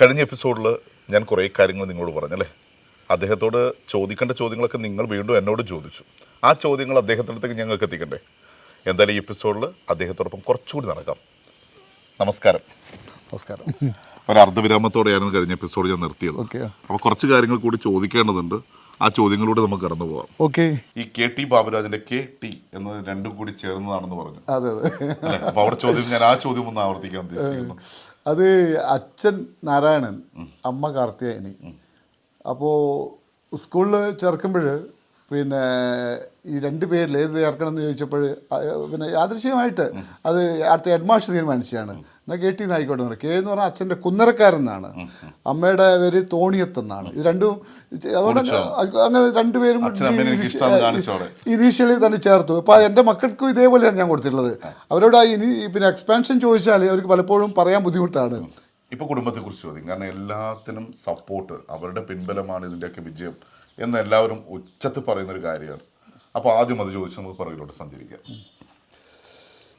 കഴിഞ്ഞ എപ്പിസോഡിൽ ഞാൻ കുറേ കാര്യങ്ങൾ നിങ്ങളോട് പറഞ്ഞല്ലേ അദ്ദേഹത്തോട് ചോദിക്കേണ്ട ചോദ്യങ്ങളൊക്കെ നിങ്ങൾ വീണ്ടും എന്നോട് ചോദിച്ചു. ആ ചോദ്യങ്ങൾ അദ്ദേഹത്തിന്റെ അടുത്തേക്ക് ഞങ്ങൾക്ക് എത്തിക്കണ്ടേ? എന്തായാലും ഈ എപ്പിസോഡിൽ അദ്ദേഹത്തോടൊപ്പം കുറച്ചുകൂടി നടക്കാം. നമസ്കാരം. നമസ്കാരം. ഒരു അർദ്ധവിരാമത്തോടെയാണ് കഴിഞ്ഞ എപ്പിസോഡ് ഞാൻ നിർത്തിയത്. ഓക്കെ. അപ്പോൾ കുറച്ച് കാര്യങ്ങൾ കൂടി ചോദിക്കേണ്ടതുണ്ട്. ആ ചോദ്യങ്ങളിലൂടെ നമുക്ക് കടന്നു പോവാം ഓക്കെ. ഈ കെ ടി ബാബുരാജിന്റെ കെ ടി എന്നത് രണ്ടും കൂടി ചേർന്നതാണെന്ന് പറഞ്ഞു. അതെ അതെ. അവിടെ ചോദ്യം ഞാൻ ആ ചോദ്യം ഒന്ന് ആവർത്തിക്കാൻ ഉദ്ദേശിക്കുന്നു. അത് അച്ഛൻ നാരായണൻ അമ്മ കാർത്തികേയനി അപ്പോൾ സ്കൂളിൽ ചേർക്കുമ്പോൾ പിന്നെ ഈ രണ്ട് പേരിൽ ഏത് ചേർക്കണം എന്ന് ചോദിച്ചപ്പോൾ പിന്നെ യാദൃശ്യമായിട്ട് അത് അടുത്ത ഹെഡ് മാസ്റ്റർ തീരുമാനിച്ചതാണ്. എന്നാൽ കെ ടി നായിക്കോട്ടെ എന്ന്. കെ എന്ന് പറഞ്ഞാൽ അച്ഛന്റെ കുന്നരക്കാരെന്നാണ്. അമ്മയുടെ പേര് തോണിയത്തെന്നാണ്. ഇത് രണ്ടും അതുകൊണ്ട് അങ്ങനെ രണ്ടുപേരും. ഇനീഷ്യലി തന്നെ ചേർത്തു. അപ്പോൾ എന്റെ മക്കൾക്കും ഇതേപോലെയാണ് ഞാൻ കൊടുത്തിട്ടുള്ളത്. അവരോട് ആ ഇനി പിന്നെ എക്സ്പാൻഷൻ ചോദിച്ചാൽ അവർക്ക് പലപ്പോഴും പറയാൻ ബുദ്ധിമുട്ടാണ്. ഇപ്പൊ കുടുംബത്തെ കുറിച്ച് ചോദ്യം കാരണം എല്ലാത്തിനും സപ്പോർട്ട് അവരുടെ പിൻബലമാണ് ഇതിന്റെയൊക്കെ വിജയം. എന്ന് എല്ലാവരും ഉച്ചത്തിൽ പറയുന്ന ഒരു കാര്യമാണ്. അപ്പോൾ ആദ്യം അത് ചോദിച്ച് നമുക്ക് പുറകിലോട്ട് സഞ്ചരിക്കാം.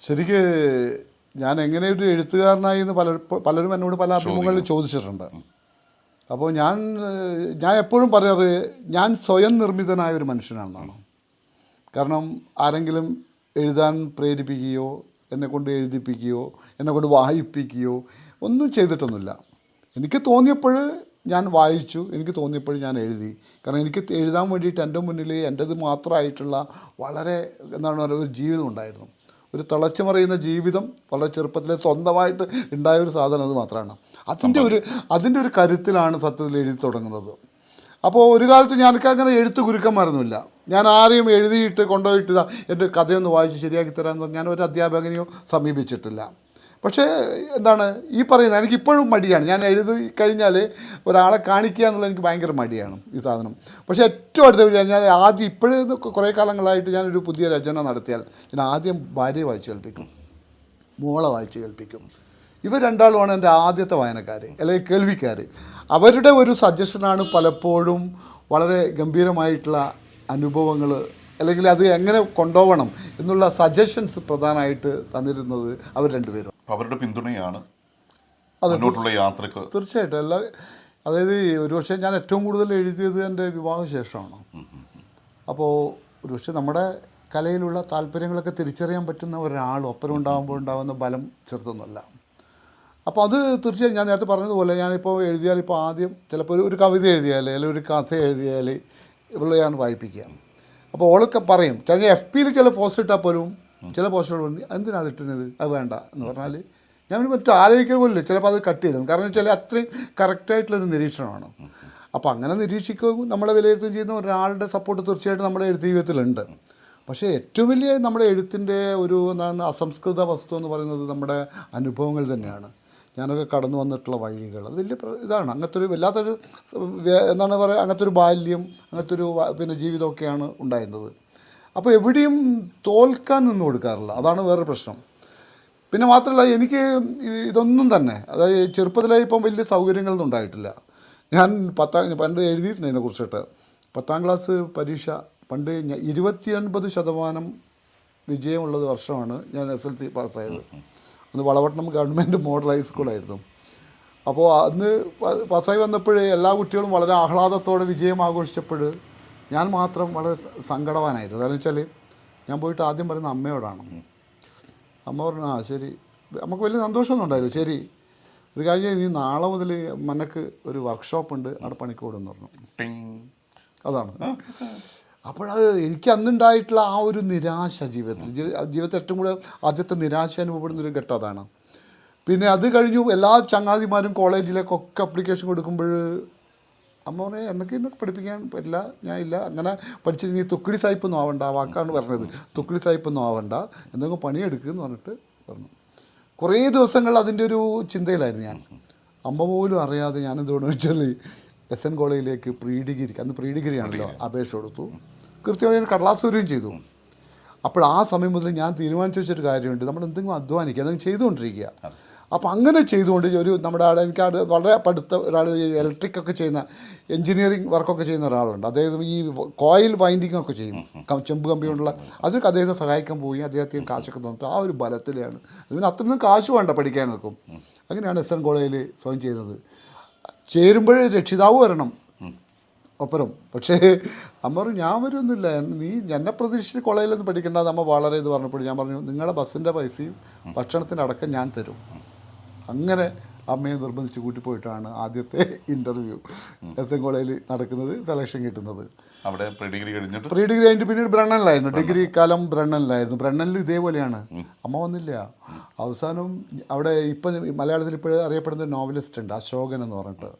ശരിക്ക് ഞാൻ എങ്ങനെ ഒരു എഴുത്തുകാരനായി എന്ന് പല പലരും എന്നോട് പല അഭിമുഖങ്ങളിൽ ചോദിച്ചിട്ടുണ്ട്. അപ്പോൾ ഞാൻ ഞാൻ എപ്പോഴും പറയാറ് ഞാൻ സ്വയം നിർമ്മിതനായ ഒരു മനുഷ്യനാണെന്നാണ്. കാരണം ആരെങ്കിലും എഴുതാൻ പ്രേരിപ്പിക്കുകയോ എന്നെക്കൊണ്ട് എഴുതിപ്പിക്കുകയോ എന്നെ കൊണ്ട് വായിപ്പിക്കുകയോ ഒന്നും ചെയ്തിട്ടൊന്നുമില്ല. എനിക്ക് തോന്നിയപ്പോൾ ഞാൻ വായിച്ചു. എനിക്ക് തോന്നിയപ്പോൾ ഞാൻ എഴുതി. കാരണം എനിക്ക് എഴുതാൻ വേണ്ടിയിട്ട് എന്റെ മുന്നിൽ എന്റേത് മാത്രമായിട്ടുള്ള വളരെ എന്താണ് പറയുക ഒരു ജീവിതം ഉണ്ടായിരുന്നു. ഒരു തിളച്ചു മറിയുന്ന ജീവിതം വളരെ ചെറുപ്പത്തിൽ സ്വന്തമായിട്ട് ഉണ്ടായ ഒരു സാധനം അത് മാത്രമാണ്. അതിന്റെ ഒരു അതിന്റെ ഒരു കരുത്തിലാണ് സത്യത്തിൽ എഴുതി തുടങ്ങുന്നത്. അപ്പോൾ ഒരു കാലത്ത് ഞാനൊക്കെ അങ്ങനെ എഴുത്ത് ഗുരുക്കന്മാരൊന്നുമില്ല. ഞാൻ ആരെയും എഴുതിയിട്ട് കൊണ്ടുപോയിട്ട് എന്റെ കഥയൊന്ന് വായിച്ച് ശരിയാക്കി തരാമെന്ന് ഞാൻ ഒരു അധ്യാപകനെയോ സമീപിച്ചിട്ടില്ല. പക്ഷേ എന്താണ് ഈ പറയുന്നത് എനിക്കിപ്പോഴും മടിയാണ്. ഞാൻ എഴുതി കഴിഞ്ഞാൽ ഒരാളെ കാണിക്കുക എന്നുള്ളത് എനിക്ക് ഭയങ്കര മടിയാണ് ഈ സാധനം. പക്ഷേ ഏറ്റവും അടുത്ത ഞാൻ ആദ്യം ഇപ്പോഴും കുറേ കാലങ്ങളായിട്ട് ഞാനൊരു പുതിയ രചന നടത്തിയാൽ ഞാൻ ആദ്യം ഭാര്യയെ വായിച്ച് കേൾപ്പിക്കും. മോളെ വായിച്ച് കേൾപ്പിക്കും. ഇവർ രണ്ടാളുമാണ് എന്റെ ആദ്യത്തെ വായനക്കാർ അല്ലെങ്കിൽ കേൾവിക്കാർ അവരുടെ ഒരു സജഷനാണ് പലപ്പോഴും വളരെ ഗംഭീരമായിട്ടുള്ള അനുഭവങ്ങൾ അല്ലെങ്കിൽ അത് എങ്ങനെ കൊണ്ടുപോകണം എന്നുള്ള സജഷൻസ് പ്രധാനമായിട്ട് തന്നിരുന്നത് അവർ രണ്ടുപേരും. അവരുടെ പിന്തുണയാണ് മുന്നോട്ടുള്ള യാത്രയ്ക്ക്. തീർച്ചയായിട്ടും. എല്ലാ അതായത് ഒരുപക്ഷെ ഞാൻ ഏറ്റവും കൂടുതൽ എഴുതിയത് എന്റെ വിവാഹശേഷമാണ്. അപ്പോൾ ഒരുപക്ഷെ നമ്മുടെ കലയിലുള്ള താല്പര്യങ്ങളൊക്കെ തിരിച്ചറിയാൻ പറ്റുന്ന ഒരാൾ ഒപ്പരം ഉണ്ടാകുമ്പോൾ ഉണ്ടാകുന്ന ബലം ചെറുതൊന്നുമല്ല. അപ്പോൾ അത് തീർച്ചയായും ഞാൻ നേരത്തെ പറഞ്ഞതുപോലെ ഞാനിപ്പോൾ എഴുതിയാൽ ഇപ്പോൾ ആദ്യം ചിലപ്പോൾ ഒരു കവിത എഴുതിയാൽ അല്ലെങ്കിൽ ഒരു കഥ എഴുതിയാൽ ഇവളെയാണ് വായിപ്പിക്കുക. അപ്പോൾ ഓളൊക്കെ പറയും ചില എഫ് പിയിൽ ചില പോസ്റ്റ് ഇട്ടാൽ പോലും ചില പോസ്റ്റുകൾ പറഞ്ഞു എന്തിനാ അത് ഇട്ടുന്നത്? അത് വേണ്ട എന്ന് പറഞ്ഞാൽ ഞാൻ മറ്റു ആലോചിക്കുക പോലും ചിലപ്പോൾ അത് കട്ട് ചെയ്തു കാരണം വെച്ചാൽ അത്രയും കറക്റ്റായിട്ടുള്ളൊരു നിരീക്ഷണമാണ്. അപ്പോൾ അങ്ങനെ നിരീക്ഷിക്കുകയും നമ്മളെ വിലയിരുത്തുകയും ചെയ്യുന്ന ഒരാളുടെ സപ്പോർട്ട് തീർച്ചയായിട്ടും നമ്മുടെ ജീവിതത്തിലുണ്ട്. പക്ഷേ ഏറ്റവും വലിയ നമ്മുടെ എഴുത്തിന്റെ ഒരു എന്താണ് അസംസ്കൃത വസ്തു എന്ന് പറയുന്നത് നമ്മുടെ അനുഭവങ്ങൾ തന്നെയാണ്. ഞാനൊക്കെ കടന്നു വന്നിട്ടുള്ള വഴികൾ. അത് വലിയ ഇതാണ്. അങ്ങനത്തെ ഒരു വല്ലാത്തൊരു എന്താണ് പറയുക അങ്ങനത്തെ ഒരു ബാല്യം അങ്ങനത്തെ ഒരു പിന്നെ ജീവിതമൊക്കെയാണ് ഉണ്ടായിരുന്നത്. അപ്പോൾ എവിടെയും തോൽക്കാൻ നിന്ന് കൊടുക്കാറില്ല. അതാണ് വേറൊരു പ്രശ്നം. പിന്നെ മാത്രമല്ല എനിക്ക് ഇതൊന്നും തന്നെ അതായത് ചെറുപ്പത്തിലായി ഇപ്പം വലിയ സൗകര്യങ്ങളൊന്നും ഉണ്ടായിട്ടില്ല. ഞാൻ പത്താം പണ്ട് എഴുതിയിട്ടുണ്ട് ഇതിനെ കുറിച്ചിട്ട്. പത്താം ക്ലാസ് പരീക്ഷ പണ്ട് ഞാൻ ഇരുപത്തിയൊൻപത് ശതമാനം വിജയമുള്ളത് വർഷമാണ് ഞാൻ എസ് എൽ സി പാസ്സായത്. അന്ന് വളവട്ടണം ഗവൺമെന്റ് മോഡൽ ഹൈസ്കൂളായിരുന്നു അപ്പോൾ അന്ന് പാസ്സായി വന്നപ്പോഴേ എല്ലാ കുട്ടികളും വളരെ ആഹ്ലാദത്തോടെ വിജയം ആഘോഷിച്ചപ്പോൾ ഞാൻ മാത്രം വളരെ സങ്കടവാനായിരുന്നു. അതെന്ന് വെച്ചാൽ ഞാൻ പോയിട്ട് ആദ്യം പറയുന്ന അമ്മയോടാണ്. അമ്മ പറഞ്ഞു ആ ശരി. നമുക്ക് വലിയ സന്തോഷമൊന്നും ഉണ്ടായില്ല. ശരി ഒരു കാര്യം നീ നാളെ മുതൽ മനക്ക് ഒരു വർക്ക്ഷോപ്പ് ഉണ്ട് അവിടെ പണിക്കൂടെന്ന് പറഞ്ഞു. അതാണ്. അപ്പോഴത് എനിക്ക് അന്നുണ്ടായിട്ടുള്ള ആ ഒരു നിരാശ ജീവിതത്തിൽ. ജീവിതത്തിൽ ഏറ്റവും കൂടുതൽ ആദ്യത്തെ നിരാശ അനുഭവപ്പെടുന്ന ഒരു ഘട്ടം അതാണ്. പിന്നെ അത് കഴിഞ്ഞു എല്ലാ ചങ്ങാതിമാരും കോളേജിലേക്കൊക്കെ അപ്ലിക്കേഷൻ കൊടുക്കുമ്പോൾ അമ്മ പറയാം എന്നൊക്കെ എന്നെ പഠിപ്പിക്കാൻ പറ്റില്ല ഞാൻ ഇല്ല. അങ്ങനെ പഠിച്ചിട്ട് നീ തുക്കിടി സായിപ്പൊന്നും ആവണ്ട ആ വാക്കാണ് പറഞ്ഞത്. തുക്കിടി സായിപ്പൊന്നും ആവണ്ട എന്തെങ്കിലും പണിയെടുക്കുക എന്ന് പറഞ്ഞിട്ട് പറഞ്ഞു. കുറേ ദിവസങ്ങൾ അതിന്റെ ഒരു ചിന്തയിലായിരുന്നു ഞാൻ. അമ്മ പോലും അറിയാതെ ഞാൻ എന്തുകൊണ്ടെന്ന് വെച്ചാൽ എസ് എൻ കോളേജിലേക്ക് പ്രീ ഡിഗ്രിക്ക് അന്ന് പ്രീ ഡിഗ്രി ആണല്ലോ അപേക്ഷ കൊടുത്തു. കൃത്യമായി ഞാൻ കടലാസ് വരികയും ചെയ്തു. അപ്പോൾ ആ സമയം മുതൽ ഞാൻ തീരുമാനിച്ചു വെച്ചൊരു കാര്യമുണ്ട്. നമ്മൾ എന്തെങ്കിലും അധ്വാനിക്കുക എന്തെങ്കിലും ചെയ്തുകൊണ്ടിരിക്കുക. അപ്പോൾ അങ്ങനെ ചെയ്തുകൊണ്ട് ഒരു നമ്മുടെ ആടെ എനിക്ക് അവിടെ വളരെ പഠിത്ത ഒരാൾ ഇലക്ട്രിക് ഒക്കെ ചെയ്യുന്ന എഞ്ചിനീയറിംഗ് വർക്കൊക്കെ ചെയ്യുന്ന ഒരാളുണ്ട്. അദ്ദേഹം ഈ കോയിൽ വൈൻഡിങ് ഒക്കെ ചെയ്യും. ചെമ്പ് കമ്പി കൊണ്ടുള്ള അതൊക്കെ അദ്ദേഹത്തെ സഹായിക്കാൻ പോയി. അദ്ദേഹത്തിന് കാശൊക്കെ തന്നിട്ട് ആ ഒരു ബലത്തിലാണ്. അതുപോലെ അത്രയൊന്നും കാശ് വേണ്ട പഠിക്കാൻ നിൽക്കും അങ്ങനെയാണ് എസ് എൻ കോളേജിൽ സ്വയം ചെയ്യുന്നത് ചേരുമ്പോൾ രക്ഷിതാവ് വരണം. ഒപ്പരം. പക്ഷേ അമ്മ പറഞ്ഞു ഞാൻ വരുമൊന്നുമില്ല നീ എന്നെ പ്രതീക്ഷിച്ച് കോളേജിലൊന്നും പഠിക്കേണ്ട. അമ്മ വളരെ ഇത് പറഞ്ഞപ്പോൾ ഞാൻ പറഞ്ഞു നിങ്ങളുടെ ബസ്സിന്റെ പൈസയും ഭക്ഷണത്തിന്റെ അടക്കം ഞാൻ തരും. അങ്ങനെ അമ്മയെ നിർബന്ധിച്ച് കൂട്ടിപ്പോയിട്ടാണ് ആദ്യത്തെ ഇന്റർവ്യൂ എസ് എൻ കോളേജിൽ നടക്കുന്നത് സെലക്ഷൻ കിട്ടുന്നത്. അവിടെ പ്രീ ഡിഗ്രി കഴിഞ്ഞിട്ട്? പ്രീ ഡിഗ്രി കഴിഞ്ഞിട്ട് പിന്നീട് ബ്രണ്ണനിലായിരുന്നു. ഡിഗ്രി കാലം ബ്രണ്ണനിലായിരുന്നു. ബ്രണ്ണനിലും ഇതേപോലെയാണ്. അമ്മ വന്നില്ല. അവസാനം അവിടെ ഇപ്പം മലയാളത്തിൽ ഇപ്പോഴും അറിയപ്പെടുന്ന നോവലിസ്റ്റ് ഉണ്ട് അശോകൻ എന്ന് പറഞ്ഞിട്ട്.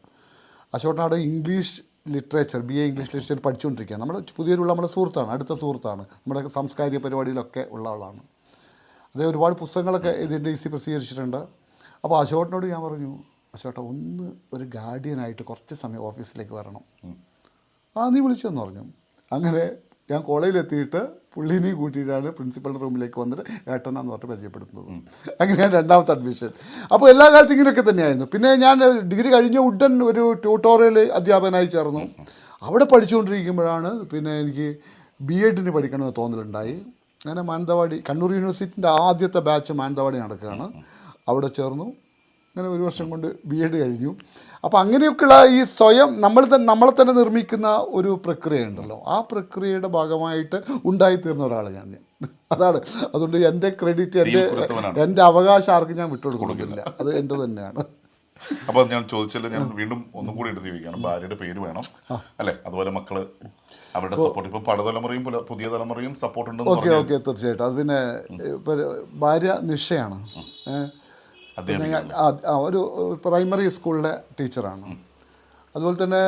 അശോകൻ അവിടെ English literature B A English literature പഠിച്ചുകൊണ്ടിരിക്കുകയാണ്. നമ്മുടെ പുതിയൊരുള്ള നമ്മുടെ സുഹൃത്താണ് അടുത്ത സുഹൃത്താണ്. നമ്മുടെ സാംസ്കാരിക പരിപാടിയിലൊക്കെ ഉള്ള ആളാണ്. അദ്ദേഹം ഒരുപാട് പുസ്തകങ്ങളൊക്കെ ഇതിന്റെ ഈസി പ്രസിദ്ധീകരിച്ചിട്ടുണ്ട്. അപ്പോൾ അശോകനോട് ഞാൻ പറഞ്ഞു അശോട്ട ഒന്ന് ഒരു ഗാർഡിയനായിട്ട് കുറച്ച് സമയം ഓഫീസിലേക്ക് വരണം. ആ നീ വിളിച്ചെന്ന് പറഞ്ഞു. അങ്ങനെ ഞാൻ കോളേജിലെത്തിയിട്ട് പുള്ളിനെയും കൂട്ടിയിട്ടാണ് പ്രിൻസിപ്പളിന്റെ റൂമിലേക്ക് വന്നിട്ട് ഏട്ടനാന്ന് പറഞ്ഞിട്ട് പരിചയപ്പെടുത്തുന്നത്. അങ്ങനെയാണ് രണ്ടാമത്തെ അഡ്മിഷൻ അപ്പോൾ എല്ലാ കാലത്തും ഇങ്ങനെയൊക്കെ തന്നെയായിരുന്നു. പിന്നെ ഞാൻ ഡിഗ്രി കഴിഞ്ഞ ഉടൻ ഒരു ട്യൂട്ടോറിയൽ അധ്യാപകനായി ചേർന്നു. അവിടെ പഠിച്ചുകൊണ്ടിരിക്കുമ്പോഴാണ് പിന്നെ എനിക്ക് ബി എഡിന് പഠിക്കണമെന്ന് തോന്നലുണ്ടായി. അങ്ങനെ മാനന്തവാടി കണ്ണൂർ യൂണിവേഴ്സിറ്റിന്റെ ആദ്യത്തെ ബാച്ച് മാനന്തവാടി നടക്കുകയാണ്. അവിടെ ചേർന്നു. അങ്ങനെ ഒരു വർഷം കൊണ്ട് ബി എഡ് കഴിഞ്ഞു. അപ്പോൾ അങ്ങനെയൊക്കെയുള്ള ഈ സ്വയം നമ്മൾ തന്നെ നമ്മളെ തന്നെ നിർമ്മിക്കുന്ന ഒരു പ്രക്രിയ ഉണ്ടല്ലോ ആ പ്രക്രിയയുടെ ഭാഗമായിട്ട് ഉണ്ടായിത്തീർന്ന ഒരാൾ ഞാൻ. അതാണ്. അതുകൊണ്ട് എന്റെ ക്രെഡിറ്റ് എന്റെ എന്റെ അവകാശം ആർക്കും ഞാൻ വിട്ടുകൊടുക്കുന്നില്ല അത് എന്റെ തന്നെയാണ്. അപ്പോൾ ഞാൻ ചോദിച്ചല്ലോ ഞാൻ വീണ്ടും ഒന്നും കൂടി എടുത്ത് ചോദിക്കുകയാണ്. ഭാര്യയുടെ പേര് വേണം. അല്ലെ? അതുപോലെ മക്കൾ അവരുടെ സപ്പോർട്ട് ഇപ്പൊ പഴതലമുറയും തലമുറയും പുതിയ തലമുറയും സപ്പോർട്ട് ഉണ്ട് ഓക്കെ ഓക്കെ തീർച്ചയായിട്ടും. അത് പിന്നെ ഭാര്യ നിഷയാണ് ഏഹ് ഒരു പ്രൈമറി സ്കൂളിലെ ടീച്ചറാണ്. അതുപോലെ തന്നെ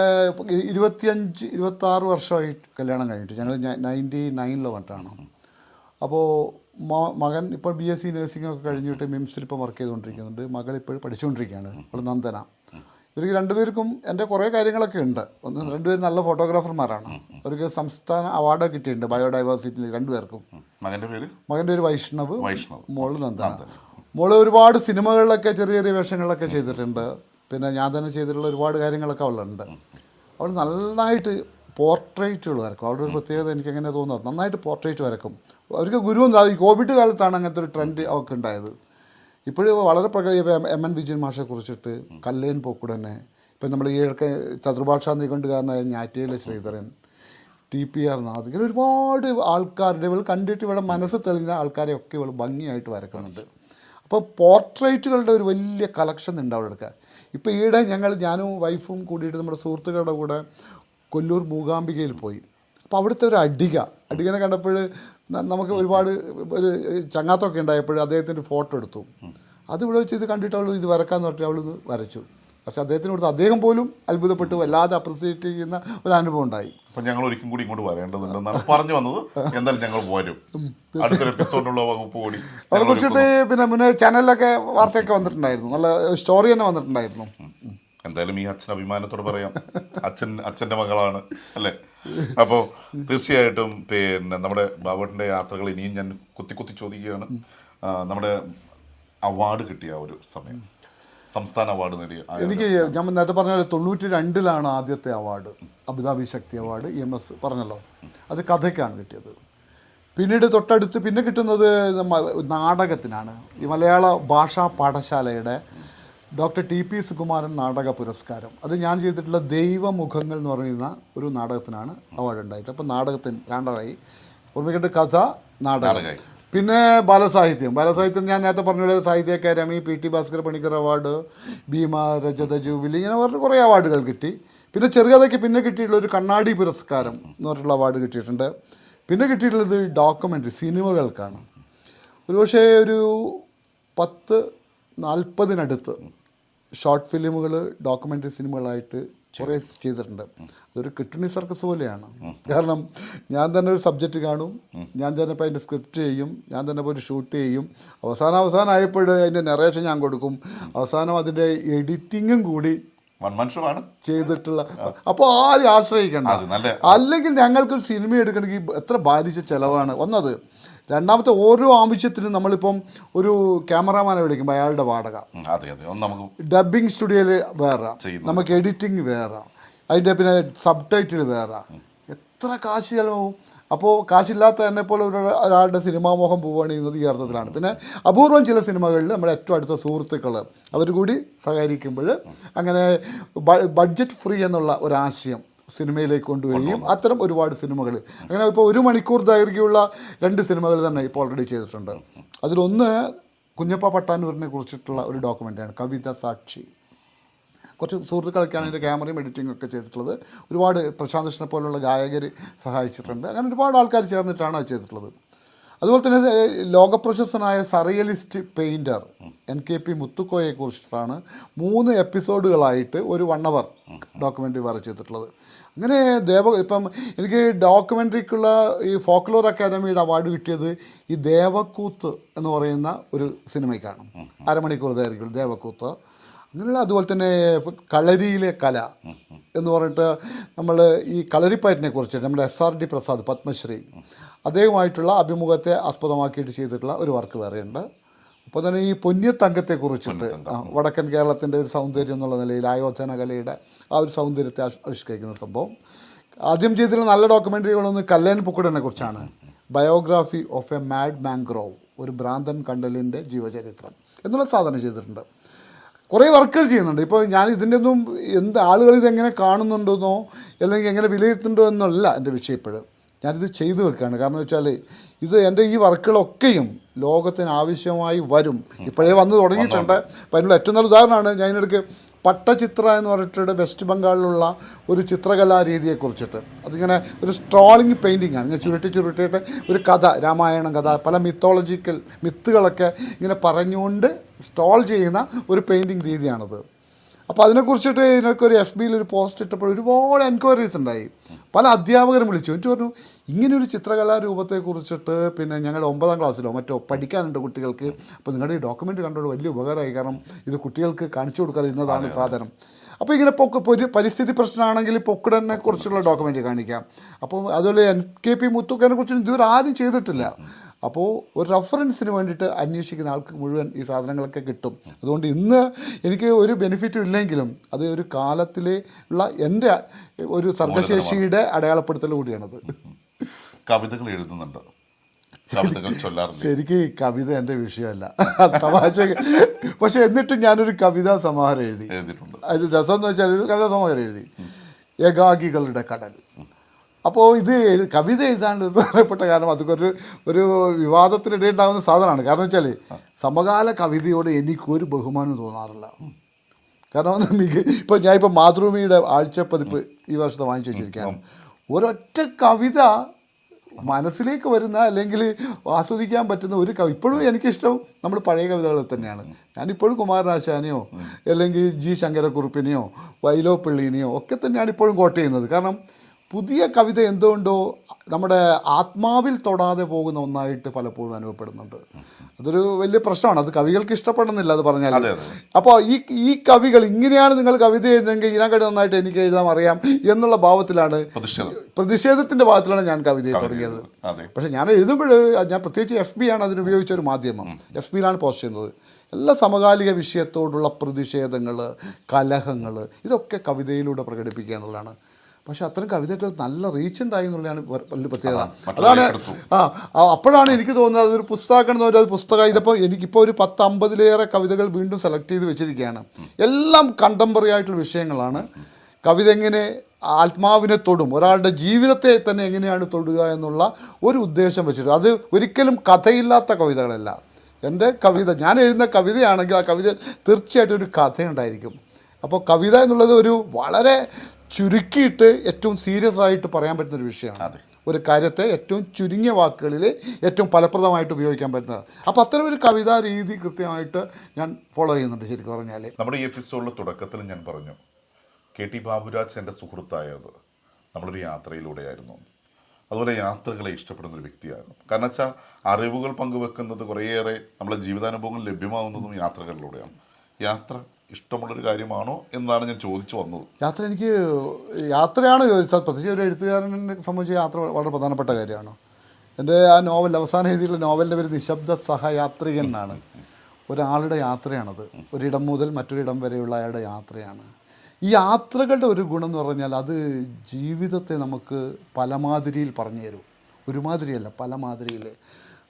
ഇരുപത്തിയഞ്ച് ഇരുപത്തി ആറ് വർഷമായി കല്യാണം കഴിഞ്ഞിട്ട് ഞങ്ങൾ നയന്റി നയനിലോ മറ്റാണ് അപ്പോൾ മകൻ ഇപ്പോൾ ബി എസ് സി നഴ്സിംഗ് ഒക്കെ കഴിഞ്ഞിട്ട് മിംസിൽ ഇപ്പോൾ വർക്ക് ചെയ്തുകൊണ്ടിരിക്കുന്നുണ്ട്. മകൾ ഇപ്പോഴും പഠിച്ചുകൊണ്ടിരിക്കുകയാണ് അവൾ നന്ദന. ഇവർക്ക് രണ്ടുപേർക്കും എന്റെ കുറേ കാര്യങ്ങളൊക്കെ ഉണ്ട്. ഒന്ന് രണ്ടുപേരും നല്ല ഫോട്ടോഗ്രാഫർമാരാണ് അവർക്ക് സംസ്ഥാന അവാർഡ് കിട്ടിയിട്ടുണ്ട്. ബയോഡൈവേഴ്സിറ്റിയിൽ രണ്ടുപേർക്കും. മകന്റെ പേര്? മകന്റെ ഒരു വൈഷ്ണവ് വൈഷ്ണവ്. മോൾ നന്ദന. മോൾ ഒരുപാട് സിനിമകളിലൊക്കെ ചെറിയ ചെറിയ വേഷങ്ങളിലൊക്കെ ചെയ്തിട്ടുണ്ട്. പിന്നെ ഞാൻ തന്നെ ചെയ്തിട്ടുള്ള ഒരുപാട് കാര്യങ്ങളൊക്കെ അവളുണ്ട്. അവൾ നന്നായിട്ട് പോർട്രേറ്റുകൾ വരക്കും. അവളുടെ ഒരു പ്രത്യേകത എനിക്ക് എങ്ങനെ തോന്നുന്നത് നന്നായിട്ട് പോർട്രേറ്റ് വരക്കും. അവർക്ക് ഗുരു എന്താ ഈ കോവിഡ് കാലത്താണ് അങ്ങനത്തെ ഒരു ട്രെൻഡ് അവർക്ക് ഉണ്ടായത്. ഇപ്പോഴും വളരെ പ്രക എം എൻ വിജയൻ മാഷെ കുറിച്ചിട്ട് കല്ലേൻ പോക്കുടനെ ഇപ്പം നമ്മൾ ഈ ഇടയ്ക്ക് ചതുർഭാഷാ നിഘണ്ടുകാരനായ ഞാറ്റയിലെ Sreedharan T P R Nath ഇങ്ങനെ ഒരുപാട് ആൾക്കാരുടെ ഇവൾ കണ്ടിട്ട് ഇവിടെ മനസ്സ് തെളിഞ്ഞ ആൾക്കാരെയൊക്കെ ഇവൾ ഭംഗിയായിട്ട് വരക്കുന്നുണ്ട്. അപ്പോൾ പോർട്രേറ്റുകളുടെ ഒരു വലിയ കളക്ഷൻ ഉണ്ട് അവിടെ എടുക്കുക. ഇപ്പോൾ ഈയിടെ ഞങ്ങൾ ഞാനും വൈഫും കൂടിയിട്ട് നമ്മുടെ സുഹൃത്തുക്കളുടെ കൂടെ കൊല്ലൂർ മൂകാംബികയിൽ പോയി. അപ്പോൾ അവിടുത്തെ ഒരു അടിക അടികനെ കണ്ടപ്പോൾ നമുക്ക് ഒരുപാട് ഒരു ചങ്ങാത്തൊക്കെ ഉണ്ടായപ്പോൾ അദ്ദേഹത്തിന്റെ ഫോട്ടോ എടുത്തു. അത് ഇവിടെ വെച്ച് ഇത് കണ്ടിട്ട് അവൾ ഇത് വരക്കാന്ന് പറഞ്ഞിട്ട് അവൾ വരച്ചു. പക്ഷെ അദ്ദേഹത്തിന് കൊടുത്ത് അദ്ദേഹം പോലും അത്ഭുതപ്പെട്ടു വല്ലാതെ അപ്രിസിയേറ്റ് ചെയ്യുന്ന ഒരു അനുഭവം ഉണ്ടായി. അപ്പൊ ഞങ്ങൾ ഒരിക്കലും കൂടി ഇങ്ങോട്ട് വരേണ്ടതുണ്ടെന്നാണ് പറഞ്ഞു വന്നത്. എന്തായാലും ഞങ്ങൾ വരും. അടുത്തൊരു എപ്പിസോഡിലുള്ള വകുപ്പ് കൂടി അതിനെ കുറിച്ചിട്ട് പിന്നെ മുന്നേ ചാനലിലൊക്കെ വാർത്തയൊക്കെ വന്നിട്ടുണ്ടായിരുന്നു. നല്ല സ്റ്റോറി തന്നെ വന്നിട്ടുണ്ടായിരുന്നു. എന്തായാലും ഈ അച്ഛൻ അഭിമാനത്തോട് പറയാം. അച്ഛൻ അച്ഛന്റെ മകളാണ് അല്ലേ? അപ്പോൾ തീർച്ചയായിട്ടും പിന്നെ നമ്മുടെ ബാബുട്ടിന്റെ യാത്രകൾ ഇനിയും ഞാൻ കുത്തി കുത്തി ചോദിക്കുകയാണ്. നമ്മുടെ അവാർഡ് കിട്ടിയ ഒരു സമയം. സംസ്ഥാന അവാർഡ് നേടിയ എനിക്ക് ഞാൻ നേരത്തെ പറഞ്ഞ തൊണ്ണൂറ്റി രണ്ടിലാണ് ആദ്യത്തെ award Abu Dhabi Sakthi award E M S പറഞ്ഞല്ലോ. അത് കഥയ്ക്കാണ് കിട്ടിയത്. പിന്നീട് തൊട്ടടുത്ത് പിന്നെ കിട്ടുന്നത് നാടകത്തിനാണ്. ഈ മലയാള ഭാഷാ പാഠശാലയുടെ ഡോക്ടർ ടി പി സുകുമാരൻ നാടക പുരസ്കാരം. അത് ഞാൻ ചെയ്തിട്ടുള്ള ദൈവമുഖങ്ങൾ എന്ന് പറയുന്ന ഒരു നാടകത്തിനാണ് അവാർഡ് ഉണ്ടായിട്ട് അപ്പോൾ നാടകത്തിന് രണ്ടായി ഓർമ്മിക്കേണ്ട കഥ നാടകം. പിന്നെ ബാലസാഹിത്യം. ബാലസാഹിത്യം ഞാൻ നേരത്തെ പറഞ്ഞ Sahitya Akademi P T Bhaskar Panicker award Bhima Rajatha jubilee ഇങ്ങനെ പറഞ്ഞ കുറേ അവാർഡുകൾ കിട്ടി. പിന്നെ ചെറുകഥയ്ക്ക് പിന്നെ കിട്ടിയിട്ടുള്ള ഒരു കണ്ണാടി പുരസ്കാരം എന്ന് പറഞ്ഞിട്ടുള്ള അവാർഡ് കിട്ടിയിട്ടുണ്ട്. പിന്നെ കിട്ടിയിട്ടുള്ളത് ഡോക്യുമെന്ററി സിനിമകൾക്കാണ്. ഒരുപക്ഷെ ഒരു പത്ത് നാൽപ്പതിനടുത്ത് ഷോർട്ട് ഫിലിമുകൾ ഡോക്യുമെന്ററി സിനിമകളായിട്ട് കുറേ ചെയ്തിട്ടുണ്ട്. അതൊരു കിട്ടണി സർക്കസ് പോലെയാണ്. കാരണം ഞാൻ തന്നെ ഒരു സബ്ജക്റ്റ് കാണും. ഞാൻ തന്നെ ഇപ്പോൾ അതിന്റെ സ്ക്രിപ്റ്റ് ചെയ്യും. ഞാൻ തന്നെ പോയി ഷൂട്ട് ചെയ്യും. അവസാനം അവസാനം ആയപ്പോൾ അതിന്റെ നെറേഷൻ ഞാൻ കൊടുക്കും. അവസാനം അതിന്റെ എഡിറ്റിങ്ങും കൂടി ചെയ്തിട്ടുള്ള അപ്പോൾ ആരും ആശ്രയിക്കണ്ട. അല്ലെങ്കിൽ ഞങ്ങൾക്കൊരു സിനിമ എടുക്കണമെങ്കിൽ എത്ര ഭാരിച്ച ചെലവാണ്. ഒന്നത് രണ്ടാമത്തെ ഓരോ ആവശ്യത്തിനും നമ്മളിപ്പം ഒരു ക്യാമറാമാനെ വിളിക്കുമ്പോൾ അയാളുടെ വാടക. അതെ നമുക്ക് ഡബിങ് സ്റ്റുഡിയോയിൽ വേറെ നമുക്ക് എഡിറ്റിംഗ് വേറെ അതിന്റെ പിന്നെ സബ് ടൈറ്റിൽ വേറെ എത്ര കാശ് ചിലവും അപ്പോൾ കാശില്ലാത്ത എന്നെ പോലെ ഒരു ഒരാളുടെ സിനിമാ മോഹം പോവുകയാണ് ചെയ്യുന്നത് ഈ അർത്ഥത്തിലാണ്. പിന്നെ അപൂർവം ചില സിനിമകളിൽ നമ്മുടെ ഏറ്റവും അടുത്ത സുഹൃത്തുക്കൾ അവർ കൂടി സഹകരിക്കുമ്പോൾ അങ്ങനെ ബഡ്ജറ്റ് ഫ്രീ എന്നുള്ള ഒരാശയം സിനിമയിലേക്ക് കൊണ്ടുവരികയും അത്തരം ഒരുപാട് സിനിമകൾ. അങ്ങനെ ഇപ്പോൾ ഒരു മണിക്കൂർ ദൈർഘ്യമുള്ള രണ്ട് സിനിമകൾ തന്നെ ഇപ്പോൾ ഓൾറെഡി ചെയ്തിട്ടുണ്ട്. അതിലൊന്ന് കുഞ്ഞപ്പ പട്ടാനൂരിനെ കുറിച്ചിട്ടുള്ള ഒരു ഡോക്യുമെന്റാണ് കവിത സാക്ഷി. കുറച്ച് സുഹൃത്തുക്കളൊക്കെയാണ് എന്റെ ക്യാമറയും എഡിറ്റിംഗ് ഒക്കെ ചെയ്തിട്ടുള്ളത്. ഒരുപാട് പ്രശാന്ത് കൃഷ്ണനെ പോലുള്ള ഗായകർ സഹായിച്ചിട്ടുണ്ട്. അങ്ങനെ ഒരുപാട് ആൾക്കാർ ചേർന്നിട്ടാണ് അത് ചെയ്തിട്ടുള്ളത്. അതുപോലെ തന്നെ ലോകപ്രശസ്തനായ surrealist painter N K P മുത്തുക്കോയെ കുറിച്ചിട്ടാണ് മൂന്ന് എപ്പിസോഡുകളായിട്ട് ഒരു വൺ അവർ ഡോക്യുമെന്ററി വേറെ ചെയ്തിട്ടുള്ളത്. അങ്ങനെ ദേവ ഇപ്പം എനിക്ക് ഡോക്യുമെന്ററിക്കുള്ള ഈ ഫോക്ലോർ അക്കാദമിയുടെ അവാർഡ് കിട്ടിയത് ഈ ദേവക്കൂത്ത് എന്ന് പറയുന്ന ഒരു സിനിമയ്ക്കാണ് അരമണിക്കൂർ ദൈർഘ്യം ദേവക്കൂത്ത്. അങ്ങനെയുള്ള അതുപോലെ തന്നെ കളരിയിലെ കല എന്ന് പറഞ്ഞിട്ട് നമ്മൾ ഈ കളരിപ്പയറ്റിനെ കുറിച്ച് നമ്മുടെ S R D Prasad Padmashri അദ്ദേഹമായിട്ടുള്ള അഭിമുഖത്തെ ആസ്പദമാക്കിയിട്ട് ചെയ്തിട്ടുള്ള ഒരു വർക്ക് വേറെയുണ്ട്. അപ്പോൾ തന്നെ ഈ പൊന്നിയത്തങ്കത്തെ കുറിച്ചിട്ട് വടക്കൻ കേരളത്തിന്റെ ഒരു സൗന്ദര്യം എന്നുള്ള നിലയിൽ ആയോധന കലയുടെ ആ ഒരു സൗന്ദര്യത്തെ ആവിഷ്- ആവിഷ്കരിക്കുന്ന സംഭവം. ആദ്യം ചെയ്തിരുന്ന നല്ല ഡോക്യുമെന്ററികളൊന്ന് കല്ലേൻ പുക്കുടനെ കുറിച്ചാണ്. Biography of a mad mangrove ഒരു ഭ്രാന്തൻ കണ്ടലിന്റെ ജീവചരിത്രം എന്നുള്ള സാധനം ചെയ്തിട്ടുണ്ട്. കുറേ വർക്കുകൾ ചെയ്യുന്നുണ്ട്. ഇപ്പോൾ ഞാൻ ഇതിന്റെ ഒന്നും എന്ത് ആളുകൾ ഇതെങ്ങനെ കാണുന്നുണ്ടെന്നോ അല്ലെങ്കിൽ എങ്ങനെ വിലയിരുത്തുന്നുണ്ടോ എന്നല്ല എന്റെ വിഷയം ഇപ്പോഴും. ഞാനിത് ചെയ്തു വെക്കുകയാണ്. കാരണം വെച്ചാൽ ഇത് എന്റെ ഈ വർക്കുകളൊക്കെയും ലോകത്തിന് ആവശ്യമായി വരും. ഇപ്പോഴേ വന്ന് തുടങ്ങിയിട്ടുണ്ട്. അപ്പം അതിനുള്ള ഏറ്റവും നല്ല ഉദാഹരണമാണ് ഞാൻ ഇതിനിടയ്ക്ക് പട്ടചിത്ര എന്ന് പറഞ്ഞിട്ട് വെസ്റ്റ് ബംഗാളിലുള്ള ഒരു ചിത്രകലാ രീതിയെക്കുറിച്ചിട്ട് അതിങ്ങനെ ഒരു സ്ട്രോളിങ് പെയിന്റിംഗ് ആണ് ഇങ്ങനെ ചുരുട്ടി ചുരുട്ടിയിട്ട് ഒരു കഥ രാമായണം കഥ പല മിത്തോളജിക്കൽ മിത്തുകളൊക്കെ ഇങ്ങനെ പറഞ്ഞുകൊണ്ട് സ്ട്രോൾ ചെയ്യുന്ന ഒരു പെയിന്റിങ് രീതിയാണത്. അപ്പോൾ അതിനെക്കുറിച്ചിട്ട് ഇതിനൊക്കെ ഒരു എഫ് ബിയിൽ ഒരു പോസ്റ്റ് ഇട്ടപ്പോൾ ഒരുപാട് എൻക്വയറീസ് ഉണ്ടായി. പല അധ്യാപകരും വിളിച്ചു. എനിക്ക് പറഞ്ഞു ഇങ്ങനെ ഒരു ചിത്രകലാ രൂപത്തെക്കുറിച്ചിട്ട് പിന്നെ ഞങ്ങൾ ഒമ്പതാം ക്ലാസ്സിലോ മറ്റോ പഠിക്കാനുണ്ട് കുട്ടികൾക്ക്. അപ്പോൾ നിങ്ങളുടെ ഈ ഡോക്യുമെന്റ് കണ്ടോട് വലിയ ഉപകാരമായി. കാരണം ഇത് കുട്ടികൾക്ക് കാണിച്ചു കൊടുക്കാതെ ഇന്നതാണ് സാധനം. അപ്പോൾ ഇങ്ങനെ പൊക്ക് പൊരി പരിസ്ഥിതി പ്രശ്നമാണെങ്കിൽ പൊക്കിടനെ കുറിച്ചുള്ള ഡോക്യുമെന്റ് കാണിക്കാം. അപ്പോൾ അതുപോലെ എൻ കെ പി മുത്തുക്കനെ കുറിച്ച് ഇതുവരെ ആരും ചെയ്തിട്ടില്ല. അപ്പോൾ ഒരു റഫറൻസിന് വേണ്ടിയിട്ട് അന്വേഷിക്കുന്ന ആൾക്ക് മുഴുവൻ ഈ സാധനങ്ങളൊക്കെ കിട്ടും. അതുകൊണ്ട് ഇന്ന് എനിക്ക് ഒരു ബെനിഫിറ്റും ഇല്ലെങ്കിലും അത് ഒരു കാലത്തിലെ ഉള്ള എന്റെ ഒരു സർഗശേഷിയുടെ അടയാളപ്പെടുത്തൽ കൂടിയാണത്. കവിതകൾ എഴുതുന്നുണ്ട്. ശരിക്കും കവിത എന്റെ വിഷയമല്ല. തമാശ പക്ഷെ എന്നിട്ടും ഞാനൊരു കവിതാ സമാഹാരം എഴുതി. എഴുതിയിട്ടുണ്ട്. അത് രസം എന്ന് വെച്ചാൽ കവിതാ സമാഹാരം എഴുതി. ഏകാഗികളുടെ കടൽ. അപ്പോൾ ഇത് കവിത എഴുതാണ്ട് എന്ന് പറയപ്പെട്ട കാരണം അതൊക്കെ ഒരു ഒരു വിവാദത്തിനിടെ ഉണ്ടാകുന്ന സാധനമാണ്. കാരണം വെച്ചാൽ സമകാല കവിതയോട് എനിക്കൊരു ബഹുമാനം തോന്നാറില്ല. കാരണം മിക ഇപ്പോൾ ഞാൻ ഇപ്പോൾ മാതൃഭൂമിയുടെ ആഴ്ചപ്പതിപ്പ് ഈ വർഷത്തെ വാങ്ങിച്ചു വെച്ചിരിക്കുകയാണ്. ഒരൊറ്റ കവിത മനസ്സിലേക്ക് വരുന്ന അല്ലെങ്കിൽ ആസ്വദിക്കാൻ പറ്റുന്ന ഒരു കവി ഇപ്പോഴും എനിക്കിഷ്ടം നമ്മൾ പഴയ കവിതകൾ തന്നെയാണ്. ഞാനിപ്പോഴും കുമാരനാശാനെയോ അല്ലെങ്കിൽ ജി ശങ്കരക്കുറുപ്പിനെയോ വൈലോപ്പള്ളിനെയോ ഒക്കെ തന്നെയാണ് ഇപ്പോഴും കോട്ട് ചെയ്യുന്നത്. കാരണം പുതിയ കവിത എന്തുകൊണ്ടോ നമ്മുടെ ആത്മാവിൽ തൊടാതെ പോകുന്ന ഒന്നായിട്ട് പലപ്പോഴും അനുഭവപ്പെടുന്നുണ്ട്. അതൊരു വലിയ പ്രശ്നമാണ്. അത് കവികൾക്ക് ഇഷ്ടപ്പെടുന്നില്ല അത് പറഞ്ഞാൽ. അപ്പോൾ ഈ ഈ കവികൾ ഇങ്ങനെയാണ് നിങ്ങൾ കവിത എഴുതുന്നതെങ്കിൽ ഇതിനെക്കാട്ടി നന്നായിട്ട് എനിക്ക് എഴുതാൻ അറിയാം എന്നുള്ള ഭാവത്തിലാണ് പ്രതിഷേധം. പ്രതിഷേധത്തിന്റെ ഭാഗത്തിലാണ് ഞാൻ കവിത തുടങ്ങിയത്. പക്ഷെ ഞാൻ എഴുതുമ്പോൾ ഞാൻ പ്രത്യേകിച്ച് എഫ് ബി ആണ് അതിനുപയോഗിച്ച ഒരു മാധ്യമം. എഫ് ബിയിലാണ് പോസ്റ്റ് ചെയ്യുന്നത്. എല്ലാ സമകാലിക വിഷയത്തോടുള്ള പ്രതിഷേധങ്ങൾ കലഹങ്ങൾ ഇതൊക്കെ കവിതയിലൂടെ പ്രകടിപ്പിക്കുക എന്നുള്ളതാണ്. പക്ഷെ അത്തരം കവിതകൾ നല്ല റീച്ച് ഉണ്ടായി എന്നുള്ളതാണ് വലിയ പ്രത്യേകത. അതാണ് ആ അപ്പോഴാണ് എനിക്ക് തോന്നുന്നത് അതൊരു പുസ്തകമാക്കണം എന്ന് പറഞ്ഞാൽ പുസ്തകം. ഇതിപ്പോൾ എനിക്കിപ്പോൾ ഒരു പത്ത് അമ്പതിലേറെ കവിതകൾ വീണ്ടും സെലക്ട് ചെയ്ത് വെച്ചിരിക്കുകയാണ്. എല്ലാം കണ്ടംപററി ആയിട്ടുള്ള വിഷയങ്ങളാണ്. കവിത എങ്ങനെ ആത്മാവിനെ തൊടും ഒരാളുടെ ജീവിതത്തെ തന്നെ എങ്ങനെയാണ് തൊടുക എന്നുള്ള ഒരു ഉദ്ദേശം വെച്ചിട്ട് അത് ഒരിക്കലും കഥയില്ലാത്ത കവിതകളല്ല. എന്റെ കവിത ഞാൻ എഴുതുന്ന കവിതയാണെങ്കിൽ ആ കവിത തീർച്ചയായിട്ടും ഒരു കഥയുണ്ടായിരിക്കും. അപ്പോൾ കവിത എന്നുള്ളത് ഒരു വളരെ ചുരുക്കിയിട്ട് ഏറ്റവും സീരിയസ് ആയിട്ട് പറയാൻ പറ്റുന്ന ഒരു വിഷയമാണ് അതെ. ഒരു കാര്യത്തെ ഏറ്റവും ചുരുങ്ങിയ വാക്കുകളിൽ ഏറ്റവും ഫലപ്രദമായിട്ട് ഉപയോഗിക്കാൻ പറ്റുന്നത്. അപ്പോൾ അത്തരം ഒരു കവിതാ രീതി കൃത്യമായിട്ട് ഞാൻ ഫോളോ ചെയ്യുന്നുണ്ട് ശരിക്കും പറഞ്ഞാൽ. നമ്മുടെ ഈ എപ്പിസോഡിലെ തുടക്കത്തിൽ ഞാൻ പറഞ്ഞു കെ ടി ബാബുരാജ് എന്റെ സുഹൃത്തായത് നമ്മളൊരു യാത്രയിലൂടെയായിരുന്നു. അതുപോലെ യാത്രകളെ ഇഷ്ടപ്പെടുന്ന ഒരു വ്യക്തിയായിരുന്നു. കാരണം വെച്ചാൽ അറിവുകൾ പങ്കുവെക്കുന്നത് കുറേയേറെ നമ്മുടെ ജീവിതാനുഭവങ്ങൾ ലഭ്യമാകുന്നതും യാത്രകളിലൂടെയാണ്. യാത്ര ഇഷ്ടമുള്ളൊരു കാര്യമാണോ എന്നാണ് ഞാൻ ചോദിച്ചു വന്നത്. യാത്ര എനിക്ക് യാത്രയാണ് ചോദിച്ചാൽ പ്രത്യേകിച്ച് ഒരു എഴുത്തുകാരനെ സംബന്ധിച്ച് യാത്ര വളരെ പ്രധാനപ്പെട്ട കാര്യമാണ്. എന്റെ ആ നോവൽ അവസാനം എഴുതിയിട്ടുള്ള നോവലിന്റെ പേര് നിശബ്ദ സഹയാത്രികൻ എന്നാണ്. ഒരാളുടെ യാത്രയാണത്. ഒരിടം മുതൽ മറ്റൊരിടം വരെയുള്ള അയാളുടെ യാത്രയാണ്. ഈ യാത്രകളുടെ ഒരു ഗുണം എന്ന് പറഞ്ഞാൽ അത് ജീവിതത്തെ നമുക്ക് പലമാതിരിയിൽ പറഞ്ഞു തരും. ഒരുമാതിരിയല്ല പല മാതിരിയിൽ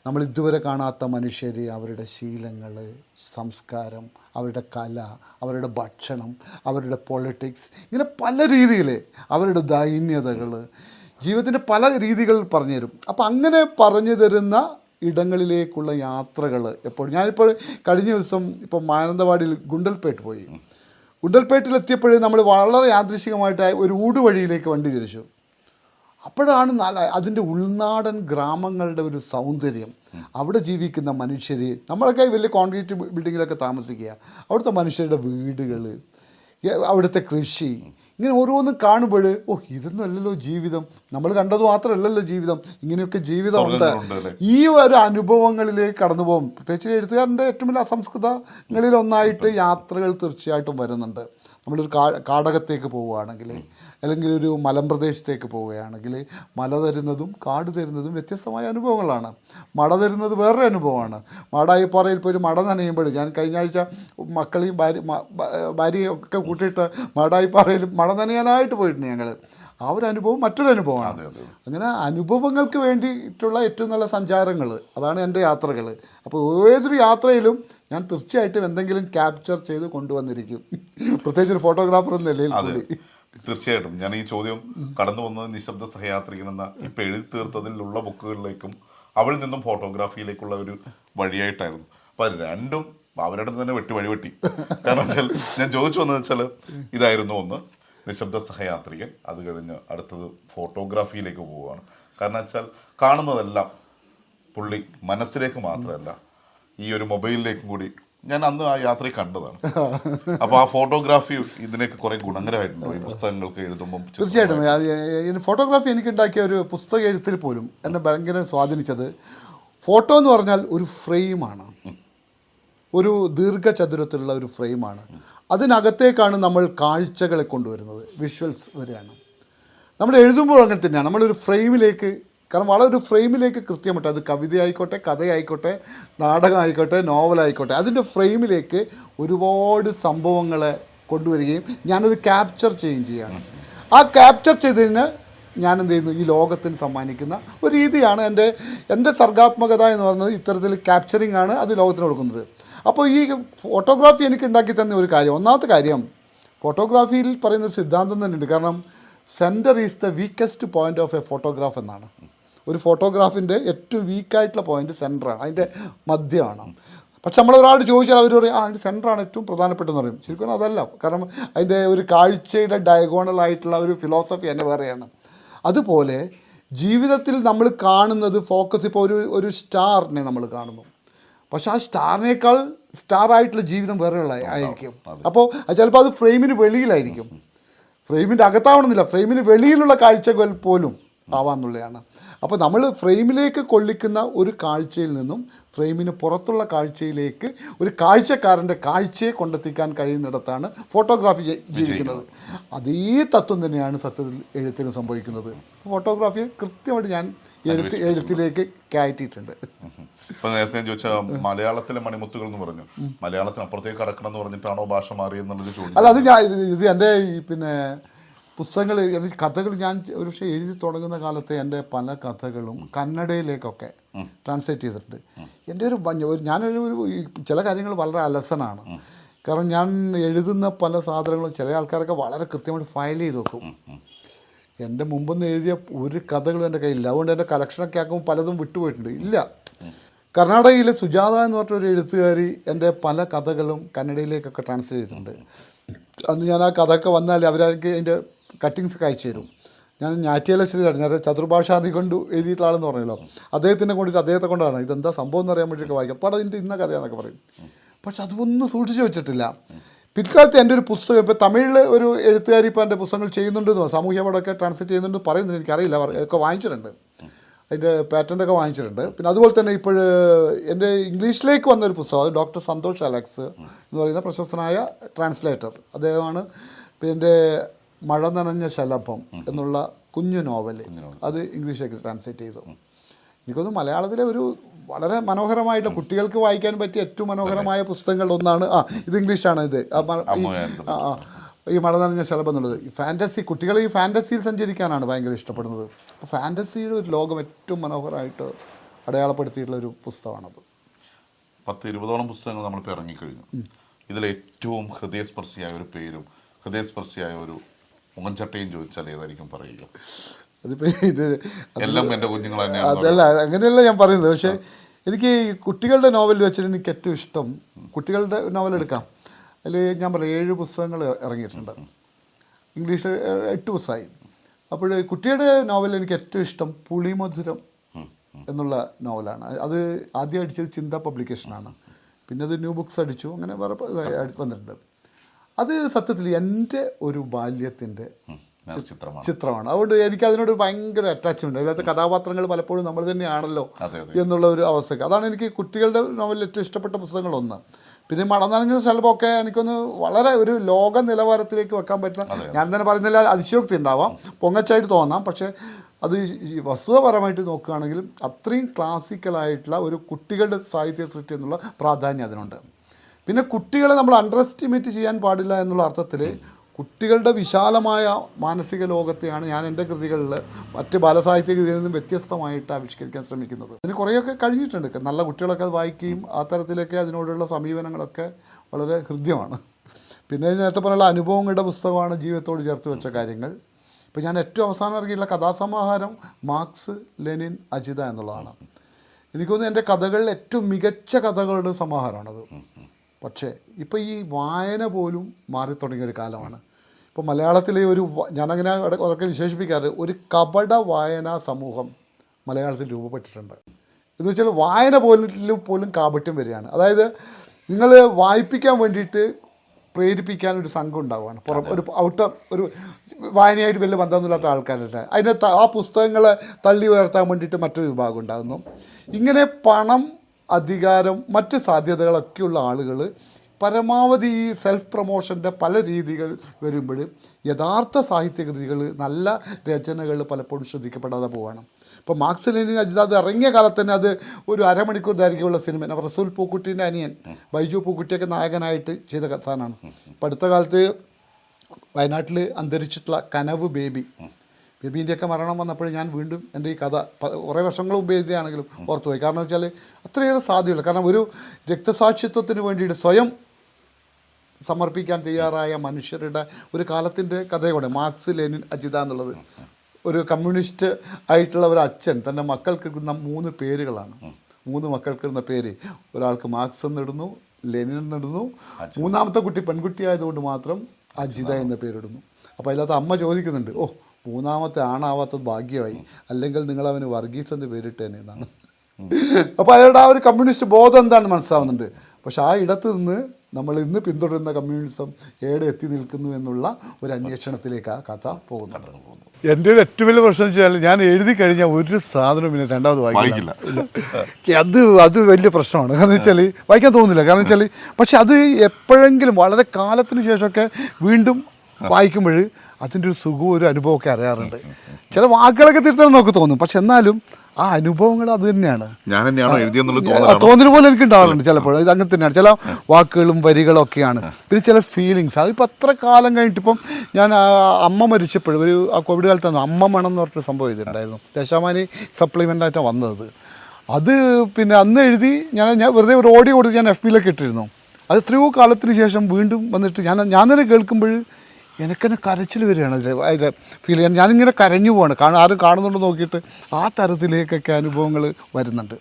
നമ്മൾ ഇതുവരെ കാണാത്ത മനുഷ്യർ അവരുടെ ശീലങ്ങൾ സംസ്കാരം അവരുടെ കല അവരുടെ ഭക്ഷണം അവരുടെ പൊളിറ്റിക്സ് ഇങ്ങനെ പല രീതിയിൽ അവരുടെ ദൈന്യതകൾ ജീവിതത്തിന്റെ പല രീതികൾ പറഞ്ഞുതരും. അപ്പം അങ്ങനെ പറഞ്ഞു തരുന്ന ഇടങ്ങളിലേക്കുള്ള യാത്രകൾ എപ്പോഴും. ഞാനിപ്പോൾ കഴിഞ്ഞ ദിവസം ഇപ്പോൾ മാനന്തവാടിയിൽ ഗുണ്ടൽപേട്ട് പോയി. ഗുണ്ടൽപേട്ടിലെത്തിയപ്പോഴേ നമ്മൾ വളരെ യാദൃശികമായിട്ട് ഒരു ഊടുവഴിയിലേക്ക് വണ്ടി തിരിച്ചു. അപ്പോഴാണ് നല്ല അതിന്റെ ഉൾനാടൻ ഗ്രാമങ്ങളുടെ ഒരു സൗന്ദര്യം. അവിടെ ജീവിക്കുന്ന മനുഷ്യർ നമ്മളൊക്കെ വലിയ കോൺക്രീറ്റ് ബിൽഡിങ്ങിലൊക്കെ താമസിക്കുക. അവിടുത്തെ മനുഷ്യരുടെ വീടുകൾ അവിടുത്തെ കൃഷി ഇങ്ങനെ ഓരോന്നും കാണുമ്പോൾ ഓ ഇതൊന്നും അല്ലല്ലോ ജീവിതം. നമ്മൾ കണ്ടത് മാത്രമല്ലല്ലോ ജീവിതം. ഇങ്ങനെയൊക്കെ ജീവിതമുണ്ട്? ഈ ഒരു അനുഭവങ്ങളിലേക്ക് കടന്നു പോകും. പ്രത്യേകിച്ച് എഴുത്തുകാരന്റെ ഏറ്റവും വലിയ അസംസ്കൃതങ്ങളിൽ ഒന്നായിട്ട് യാത്രകൾ തീർച്ചയായിട്ടും വരുന്നുണ്ട്. നമ്മളൊരു കാടകത്തേക്ക് പോവുകയാണെങ്കിൽ അല്ലെങ്കിൽ ഒരു മലമ്പ്രദേശത്തേക്ക് പോവുകയാണെങ്കിൽ മല തരുന്നതും കാട് തരുന്നതും വ്യത്യസ്തമായ അനുഭവങ്ങളാണ്. മട തരുന്നത് വേറൊരു അനുഭവമാണ്. മാടായിപ്പാറയിൽ പോയി ഒരു മട നനയുമ്പോൾ ഞാൻ കഴിഞ്ഞ ആഴ്ച മക്കളെയും ഭാര്യ ഭാര്യയും ഒക്കെ കൂട്ടിയിട്ട് മാടായിപ്പാറയിൽ മട നനയാനായിട്ട് പോയിട്ടുണ്ട് ഞങ്ങൾ ആ ഒരു അനുഭവം മറ്റൊരു അനുഭവമാണ്. അങ്ങനെ അനുഭവങ്ങൾക്ക് വേണ്ടിയിട്ടുള്ള ഏറ്റവും നല്ല സഞ്ചാരങ്ങൾ അതാണ് എന്റെ യാത്രകൾ അപ്പോൾ ഏതൊരു യാത്രയിലും ഞാൻ തീർച്ചയായിട്ടും എന്തെങ്കിലും ക്യാപ്ചർ ചെയ്ത് കൊണ്ടുവന്നിരിക്കും. പ്രത്യേകിച്ച് ഒരു ഫോട്ടോഗ്രാഫർ എന്ന നിലയിൽ കൂടി. തീർച്ചയായിട്ടും. ഞാൻ ഈ ചോദ്യം കടന്നു വന്നത് നിശബ്ദ സഹയാത്രികൻ എന്ന ഇപ്പം എഴുതി തീർത്തതിലുള്ള ബുക്കുകളിലേക്കും അവിടെ നിന്നും ഫോട്ടോഗ്രാഫിയിലേക്കുള്ള ഒരു വഴിയായിട്ടായിരുന്നു. അപ്പൊ രണ്ടും അവരുടെ തന്നെ വെട്ടി വഴിവെട്ടി. കാരണം വെച്ചാൽ ഞാൻ ചോദിച്ചു വന്നത് വെച്ചാൽ ഇതായിരുന്നു ഒന്ന് നിശബ്ദ സഹയാത്രികൻ അത് കഴിഞ്ഞ് അടുത്തത് ഫോട്ടോഗ്രാഫിയിലേക്ക് പോവുകയാണ്. കാരണം വെച്ചാൽ കാണുന്നതെല്ലാം പുള്ളി മനസ്സിലേക്ക് മാത്രമല്ല ഈ ഒരു മൊബൈലിലേക്കും കൂടി ഞാൻ അന്ന് ആ യാത്രയിൽ കണ്ടതാണ്. അപ്പൊ ആ ഫോട്ടോഗ്രാഫി ഇതിനൊക്കെ കുറെ ഗുണകരമായിട്ടുണ്ടോ. ഈ പുസ്തകങ്ങൾക്ക് എഴുതുമ്പോൾ തീർച്ചയായിട്ടും. ഫോട്ടോഗ്രാഫി എനിക്ക് ഉണ്ടാക്കിയ ഒരു പുസ്തക എഴുത്തിൽ പോലും എന്നെ ഭയങ്കര സ്വാധീനിച്ചത് ഫോട്ടോ എന്ന് പറഞ്ഞാൽ ഒരു ഫ്രെയിമാണ്. ഒരു ദീർഘചതുരത്തിലുള്ള ഒരു ഫ്രെയിമാണ്. അതിനകത്തേക്കാണ് നമ്മൾ കാഴ്ചകളെ കൊണ്ടുവരുന്നത്. വിഷ്വൽസ് വരികയാണ്. നമ്മൾ എഴുതുമ്പോൾ അങ്ങനെ തന്നെയാണ്. നമ്മളൊരു ഫ്രെയിമിലേക്ക് കാരണം വളരെ ഒരു ഫ്രെയിമിലേക്ക് കൃത്യമായിട്ട് അത് കവിതയായിക്കോട്ടെ കഥയായിക്കോട്ടെ നാടകമായിക്കോട്ടെ നോവലായിക്കോട്ടെ. അതിന്റെ ഫ്രെയിമിലേക്ക് ഒരുപാട് സംഭവങ്ങളെ കൊണ്ടുവരികയും ഞാനത് ക്യാപ്ചർ ചെയ്യുകയും ചെയ്യുകയാണ് ആ ക്യാപ്ചർ ചെയ്തതിന് ഞാൻ എന്ത് ചെയ്യുന്നു? ഈ ലോകത്തിന് സമ്മാനിക്കുന്ന ഒരു രീതിയാണ് എന്റെ എന്റെ സർഗാത്മകത എന്ന് പറയുന്നത് ഇത്തരത്തിൽ ക്യാപ്ചറിങ് ആണ് അത് ലോകത്തിന് കൊടുക്കുന്നത്. അപ്പോൾ ഈ ഫോട്ടോഗ്രാഫി എനിക്ക് ഉണ്ടാക്കി തന്ന ഒരു കാര്യം ഒന്നാമത്തെ കാര്യം ഫോട്ടോഗ്രാഫിയിൽ പറയുന്ന ഒരു സിദ്ധാന്തം തന്നെയുണ്ട്. കാരണം centre is the weakest point of a photograph എന്നാണ്. ഒരു ഫോട്ടോഗ്രാഫിന്റെ ഏറ്റവും വീക്കായിട്ടുള്ള പോയിന്റ് സെന്ററാണ് അതിന്റെ മധ്യമാണ്. പക്ഷെ നമ്മൾ ഒരാളോട് ചോദിച്ചാൽ അവർ പറയും ആ അതിന്റെ സെന്ററാണ് ഏറ്റവും പ്രധാനപ്പെട്ടതെന്ന് പറയും. ശരിക്കും അതല്ല. കാരണം അതിന്റെ ഒരു കാഴ്ചയുടെ ഡയഗോണൽ ആയിട്ടുള്ള ഒരു ഫിലോസഫി തന്നെ വേറെയാണ്. അതുപോലെ ജീവിതത്തിൽ നമ്മൾ കാണുന്നത് ഫോക്കസ് ഇപ്പോൾ ഒരു ഒരു സ്റ്റാറിനെ നമ്മൾ കാണുന്നു. പക്ഷെ ആ സ്റ്റാറിനേക്കാൾ സ്റ്റാർ ആയിട്ടുള്ള ജീവിതം വേറെ ആയിരിക്കും. അപ്പോൾ ചിലപ്പോൾ അത് ഫ്രെയിമിന് വെളിയിലായിരിക്കും. ഫ്രെയിമിന്റെ അകത്താവണമെന്നില്ല. ഫ്രെയിമിന് വെളിയിലുള്ള കാഴ്ചകൾ പോലും ആവാന്നുള്ളതാണ്. അപ്പോൾ നമ്മൾ ഫ്രെയിമിലേക്ക് കൊള്ളിക്കുന്ന ഒരു കാഴ്ചയിൽ നിന്നും ഫ്രെയിമിന് പുറത്തുള്ള കാഴ്ചയിലേക്ക് ഒരു കാഴ്ചക്കാരന്റെ കാഴ്ചയെ കൊണ്ടെത്തിക്കാൻ കഴിയുന്നിടത്താണ് ഫോട്ടോഗ്രാഫി ജീവിക്കുന്നത്. അതേ തത്വം തന്നെയാണ് സത്യത്തിൽ എഴുത്തിനും സംഭവിക്കുന്നത്. ഫോട്ടോഗ്രാഫി കൃത്യമായിട്ട് ഞാൻ എഴുത്ത് എഴുത്തിലേക്ക് കയറ്റിയിട്ടുണ്ട്. ഇപ്പൊ നേരത്തെ ഞാൻ ചോദിച്ച മലയാളത്തിലെ മണിമുത്തുകൾ എന്ന് പറഞ്ഞു മലയാളത്തിന് അപ്പുറത്തേക്ക് കടക്കണം എന്ന് പറഞ്ഞിട്ടാണോ ഭാഷ മാറിയെന്നുള്ളൊരു ചോദ്യം. അല്ല അത് ഞാൻ ഇത് എന്റെ പിന്നെ പുസ്തകങ്ങൾ എഴുതി കഥകൾ ഞാൻ ഒരു പക്ഷേ എഴുതി തുടങ്ങുന്ന കാലത്ത് എന്റെ പല കഥകളും കന്നഡയിലേക്കൊക്കെ ട്രാൻസ്ലേറ്റ് ചെയ്തിട്ടുണ്ട്. എന്റെ ഒരു ഞാനൊരു ചില കാര്യങ്ങൾ വളരെ അലസനാണ്. കാരണം ഞാൻ എഴുതുന്ന പല സാധനങ്ങളും ചില ആൾക്കാരൊക്കെ വളരെ കൃത്യമായിട്ട് ഫയൽ ചെയ്ത് വെക്കും. എന്റെ മുമ്പൊന്നും എഴുതിയ ഒരു കഥകളും എന്റെ കയ്യിലില്ല അതുകൊണ്ട് എന്റെ കളക്ഷനൊക്കെ ആക്കുമ്പോൾ പലതും വിട്ടുപോയിട്ടുണ്ട്. ഇല്ല. കർണാടകയിലെ സുജാത എന്ന് പറഞ്ഞൊരു എഴുത്തുകാരി എന്റെ പല കഥകളും കന്നഡയിലേക്കൊക്കെ ട്രാൻസ്ലേറ്റ് ചെയ്തിട്ടുണ്ട്. അന്ന് ഞാൻ ആ കഥയൊക്കെ വന്നാൽ അവരെനിക്ക് അതിന്റെ കട്ടിങ്സ് അയച്ചു തരും. ഞാൻ ഞാറ്റിയാല ശ്രീധരൻ നേരത്തെ ചതുർഭാഷാദി കൊണ്ട് എഴുതിയിട്ടുള്ള ആളെന്ന് പറഞ്ഞല്ലോ. അദ്ദേഹത്തിനെ കൊണ്ടിട്ട് അദ്ദേഹത്തെ കൊണ്ടാണ്. ഇതെന്താ സംഭവം എന്ന് അറിയാൻ വേണ്ടിയിട്ട് വായിക്കും. അപ്പോൾ അതിന്റെ ഇന്ന കഥയാന്നൊക്കെ പറയും. പക്ഷെ അതൊന്നും സൂക്ഷിച്ചു വെച്ചിട്ടില്ല. പിൽക്കാലത്ത് എന്റെ ഒരു പുസ്തകം ഇപ്പോൾ തമിഴിൽ ഒരു എഴുത്തുകാരി ഇപ്പോൾ എന്റെ പുസ്തകങ്ങൾ ചെയ്യുന്നുണ്ടെന്ന് സാമൂഹ്യ പടമൊക്കെ ട്രാൻസ്ലേറ്റ് ചെയ്യുന്നുണ്ട് പറയുന്നുണ്ട്. എനിക്കറിയില്ല. അതൊക്കെ വാങ്ങിച്ചിട്ടുണ്ട്. അതിന്റെ പാറ്റന്റൊക്കെ വാങ്ങിച്ചിട്ടുണ്ട്. പിന്നെ അതുപോലെ തന്നെ ഇപ്പോൾ എന്റെ ഇംഗ്ലീഷിലേക്ക് വന്നൊരു പുസ്തകം അത് ഡോക്ടർ സന്തോഷ് അലക്സ് എന്ന് പറയുന്ന പ്രശസ്തനായ ട്രാൻസ്ലേറ്റർ അദ്ദേഹമാണ് പിന്നെ എന്റെ മഴ നനഞ്ഞ ശലഭം എന്നുള്ള കുഞ്ഞു നോവൽ അത് ഇംഗ്ലീഷിലേക്ക് ട്രാൻസ്ലേറ്റ് ചെയ്തു. എനിക്കൊന്ന് മലയാളത്തിലെ ഒരു വളരെ മനോഹരമായിട്ട് കുട്ടികൾക്ക് വായിക്കാൻ പറ്റിയ ഏറ്റവും മനോഹരമായ പുസ്തകങ്ങളിൽ ഒന്നാണ് ആ ഇത് ഇംഗ്ലീഷാണ് ഇത്. ഈ- മഴ നനഞ്ഞ ശലഭം എന്നുള്ളത്. ഈ ഫാന്റസി കുട്ടികൾ ഈ ഫാന്റസിയിൽ സഞ്ചരിക്കാനാണ് ഭയങ്കര ഇഷ്ടപ്പെടുന്നത്. അപ്പോൾ ഫാന്റസിയുടെ ഒരു ലോകം ഏറ്റവും മനോഹരമായിട്ട് അടയാളപ്പെടുത്തിയിട്ടുള്ള ഒരു പുസ്തകമാണത്. പത്ത് ഇരുപതോളം പുസ്തകങ്ങൾ നമ്മളിപ്പോൾ ഇറങ്ങിക്കഴിഞ്ഞു. ഇതിൽ ഏറ്റവും ഹൃദയസ്പർശിയായ ഒരു പേരും ഹൃദയസ്പർശിയായ ഒരു മുഖംചട്ടയും ചോദിച്ചാൽ ഏതായിരിക്കും പറയുക? അതിപ്പോൾ ഇത് എല്ലാം എന്റെ കുഞ്ഞുങ്ങൾ തന്നെയാണ് അതല്ല അങ്ങനെയല്ല ഞാൻ പറയുന്നത്. പക്ഷേ എനിക്ക് കുട്ടികളുടെ നോവൽ വെച്ചിട്ട് എനിക്ക് ഏറ്റവും ഇഷ്ടം കുട്ടികളുടെ നോവൽ എടുക്കാം. അതിൽ ഞാൻ പറയാം ഏഴ് പുസ്തകങ്ങൾ ഇറങ്ങിയിട്ടുണ്ട്. ഇംഗ്ലീഷ് എട്ട് പുസ്തകമായി. അപ്പോൾ കുട്ടിയുടെ നോവൽ എനിക്ക് ഏറ്റവും ഇഷ്ടം പുളിമധുരം എന്നുള്ള നോവലാണ്. അത് ആദ്യം അടിച്ചത് ചിന്ത പബ്ലിക്കേഷനാണ്. പിന്നെ അത് ന്യൂ ബുക്സ് അടിച്ചു. അങ്ങനെ വേറെ വന്നിട്ടുണ്ട്. അത് സത്യത്തിൽ എന്റെ ഒരു ബാല്യത്തിന്റെ ചിത്രമാണ്. ചിത്രമാണ്. അതുകൊണ്ട് എനിക്ക് അതിനോട് ഭയങ്കര അറ്റാച്ച്മെന്റ് അതിനകത്ത് കഥാപാത്രങ്ങൾ പലപ്പോഴും നമ്മൾ തന്നെയാണല്ലോ. എന്നുള്ള ഒരു അവസ്ഥയ്ക്ക് അതാണ് എനിക്ക് കുട്ടികളുടെ നോവലിൽ ഏറ്റവും ഇഷ്ടപ്പെട്ട പുസ്തകങ്ങളൊന്ന്. പിന്നെ മടന്നണഞ്ഞ സ്ഥലമൊക്കെ എനിക്കൊന്ന് വളരെ ഒരു ലോക നിലവാരത്തിലേക്ക് വെക്കാൻ പറ്റുന്ന ഞാൻ തന്നെ പറയുന്നില്ല അതിശയോക്തി ഉണ്ടാവാം. പൊങ്ങച്ചായിട്ട് തോന്നാം. പക്ഷേ അത് വസ്തുതപരമായിട്ട് നോക്കുകയാണെങ്കിലും അത്രയും ക്ലാസിക്കലായിട്ടുള്ള ഒരു കുട്ടികളുടെ സാഹിത്യ സൃഷ്ടി എന്നുള്ള പ്രാധാന്യം അതിനുണ്ട്. പിന്നെ കുട്ടികളെ നമ്മൾ അണ്ടർ എസ്റ്റിമേറ്റ് ചെയ്യാൻ പാടില്ല എന്നുള്ള അർത്ഥത്തിൽ കുട്ടികളുടെ വിശാലമായ മാനസിക ലോകത്തെയാണ് ഞാൻ എന്റെ കൃതികളിൽ മറ്റ് ബാലസാഹിത്യ കൃതികളിൽ നിന്നും വ്യത്യസ്തമായിട്ട് ആവിഷ്കരിക്കാൻ ശ്രമിക്കുന്നത്. അതിന് കുറേയൊക്കെ കഴിഞ്ഞിട്ടുണ്ട്. നല്ല കുട്ടികളൊക്കെ അത് വായിക്കുകയും ആ തരത്തിലൊക്കെ അതിനോടുള്ള സമീപനങ്ങളൊക്കെ വളരെ ഹൃദ്യമാണ്. പിന്നെ നേരത്തെ പറഞ്ഞുള്ള അനുഭവങ്ങളുടെ പുസ്തകമാണ് ജീവിതത്തോട് ചേർത്ത് വെച്ച കാര്യങ്ങൾ. ഇപ്പോൾ ഞാൻ ഏറ്റവും അവസാനം ഇറങ്ങിയിട്ടുള്ള കഥാസമാഹാരം മാർക്സ് ലെനിൻ അജിത എന്നുള്ളതാണ്. എനിക്ക് എന്റെ കഥകളിൽ ഏറ്റവും മികച്ച കഥകളുടെ സമാഹാരമാണത്. പക്ഷേ ഇപ്പോൾ ഈ വായന പോലും മാറി തുടങ്ങിയ ഒരു കാലമാണ്. ഇപ്പോൾ മലയാളത്തിലെ ഒരു ഞാനങ്ങനെ അതൊക്കെ വിശേഷിപ്പിക്കാറ്. ഒരു കപട വായനാ സമൂഹം മലയാളത്തിൽ രൂപപ്പെട്ടിട്ടുണ്ട്. എന്ന് വെച്ചാൽ വായന പോലും പോലും കാപട്യം വരികയാണ്. അതായത് നിങ്ങൾ വായിപ്പിക്കാൻ വേണ്ടിയിട്ട് പ്രേരിപ്പിക്കാൻ ഒരു സംഘം ഉണ്ടാവുകയാണ്. പുറം ഒരു ഔട്ടർ ഒരു വായനയായിട്ട് വലിയ ബന്ധമൊന്നുമില്ലാത്ത ആൾക്കാരുടെ അതിനെ ആ പുസ്തകങ്ങളെ തള്ളി ഉയർത്താൻ വേണ്ടിയിട്ട് മറ്റൊരു വിഭാഗം ഉണ്ടാകുന്നു. ഇങ്ങനെ പണം അധികാരം മറ്റ് സാധ്യതകളൊക്കെയുള്ള ആളുകൾ പരമാവധി ഈ സെൽഫ് പ്രൊമോഷന്റെ പല രീതികൾ വരുമ്പോൾ യഥാർത്ഥ സാഹിത്യകൃതികൾ നല്ല രചനകൾ പലപ്പോഴും ശ്രദ്ധിക്കപ്പെടാതെ പോവാണ്. ഇപ്പോൾ മാർക്സ് ലെനിൻ അജിതാദ് ഇറങ്ങിയ കാലത്ത് തന്നെ അത് ഒരു അരമണിക്കൂർ ദൈർഘ്യമുള്ള സിനിമ റസൂൽ പൂക്കുട്ടീന്റെ അനിയൻ ബൈജു പൂക്കുട്ടിയൊക്കെ നായകനായിട്ട് ചെയ്ത കഥാനാണ്. ഇപ്പം അടുത്ത കാലത്ത് വയനാട്ടിൽ അന്തരിച്ചിട്ടുള്ള കനവ് ബേബി ബേബീന്റെയൊക്കെ മരണം വന്നപ്പോൾ ഞാൻ വീണ്ടും എന്റെ ഈ കഥ കുറേ വർഷങ്ങൾ മുമ്പ് എഴുതിയാണെങ്കിലും ഓർത്തുപോയി. കാരണം വെച്ചാൽ അത്രയേറെ സാധ്യതയുള്ളൂ കാരണം ഒരു രക്തസാക്ഷിത്വത്തിന് വേണ്ടിയിട്ട് സ്വയം സമർപ്പിക്കാൻ തയ്യാറായ മനുഷ്യരുടെ ഒരു കാലത്തിന്റെ കഥയോടെ മാർക്സ് ലെനിൻ അജിത എന്നുള്ളത്. ഒരു കമ്മ്യൂണിസ്റ്റ് ആയിട്ടുള്ള ഒരു അച്ഛൻ തന്റെ മക്കൾക്ക് ഇടുന്ന മൂന്ന് പേരുകളാണ്. മൂന്ന് മക്കൾക്ക് ഇടുന്ന പേര്. ഒരാൾക്ക് മാർക്സ് എന്നിടുന്നു ലെനിൻ എന്നിടുന്നു. മൂന്നാമത്തെ കുട്ടി പെൺകുട്ടി ആയതുകൊണ്ട് മാത്രം അജിത എന്ന പേരിടുന്നു. അപ്പോൾ അതിനകത്ത് അമ്മ ചോദിക്കുന്നുണ്ട് ഓ മൂന്നാമത്തെ ആണാവാത്തത് ഭാഗ്യമായി. അല്ലെങ്കിൽ നിങ്ങൾ അവന് വർഗീസ് എന്ന് പേരിട്ടേനെ എന്നാണ്. അപ്പോൾ അയാളുടെ ആ ഒരു കമ്മ്യൂണിസ്റ്റ് ബോധം എന്താണ് മനസ്സിലാവുന്നുണ്ട്. പക്ഷെ ആ ഇടത്ത് നിന്ന് നമ്മൾ ഇന്ന് പിന്തുടരുന്ന കമ്മ്യൂണിസം ഏടെ എത്തി നിൽക്കുന്നു എന്നുള്ള ഒരു അന്വേഷണത്തിലേക്ക് ആ കഥ പോകുന്നുണ്ട്. എന്റെ ഒരു ഏറ്റവും വലിയ പ്രശ്നം വെച്ചാൽ ഞാൻ എഴുതി കഴിഞ്ഞാൽ ഒരു സാധനം പിന്നെ രണ്ടാമത് വായിക്കില്ല. വായിക്കില്ല. അത് അത് വലിയ പ്രശ്നമാണ്. കാരണം വെച്ചാൽ വായിക്കാൻ തോന്നുന്നില്ല. കാരണം വെച്ചാൽ പക്ഷെ അത് എപ്പോഴെങ്കിലും വളരെ കാലത്തിന് ശേഷമൊക്കെ വീണ്ടും വായിക്കുമ്പോൾ അതിന്റെ ഒരു സുഖവും ഒരു അനുഭവമൊക്കെ അറിയാറുണ്ട്. ചില വാക്കുകളൊക്കെ തിരുത്തണം നമുക്ക് തോന്നും. പക്ഷെ എന്നാലും ആ അനുഭവങ്ങൾ അത് തന്നെയാണ്. തോന്നൽ പോലെ എനിക്ക് ഉണ്ടാവാറുണ്ട് ചിലപ്പോൾ. ഇത് അങ്ങനെ തന്നെയാണ്. ചില വാക്കുകളും വരികളും ഒക്കെയാണ് പിന്നെ ചില ഫീലിങ്സ് അതിപ്പോൾ അത്ര കാലം കഴിഞ്ഞിട്ട് ഇപ്പം ഞാൻ അമ്മ മരിച്ചപ്പോഴും ഒരു ആ കോവിഡ് കാലത്താണ് അമ്മ മണം എന്ന് പറഞ്ഞിട്ട് സംഭവം ചെയ്തിട്ടുണ്ടായിരുന്നു ദശാമാനി സപ്ലിമെന്റ് ആയിട്ടാണ് വന്നത്. അത് പിന്നെ അന്ന് എഴുതി ഞാൻ ഞാൻ വെറുതെ ഒരു ഓഡിയോ കൊടുത്ത് ഞാൻ എഫ് ബിയിലൊക്കെ ഇട്ടിരുന്നു. അത് എത്രയോ കാലത്തിന് ശേഷം വീണ്ടും വന്നിട്ട് ഞാൻ ഞാൻ തന്നെ കേൾക്കുമ്പോൾ എനിക്കെന്നെ കരച്ചിൽ വരികയാണ് അതിൽ അതിൽ ഫീൽ ചെയ്യാൻ. ഞാനിങ്ങനെ കരഞ്ഞു പോവാണ്. കാണാൻ ആരും കാണുന്നുണ്ടോ നോക്കിയിട്ട് ആ തരത്തിലേക്കൊക്കെ അനുഭവങ്ങൾ വരുന്നുണ്ട്.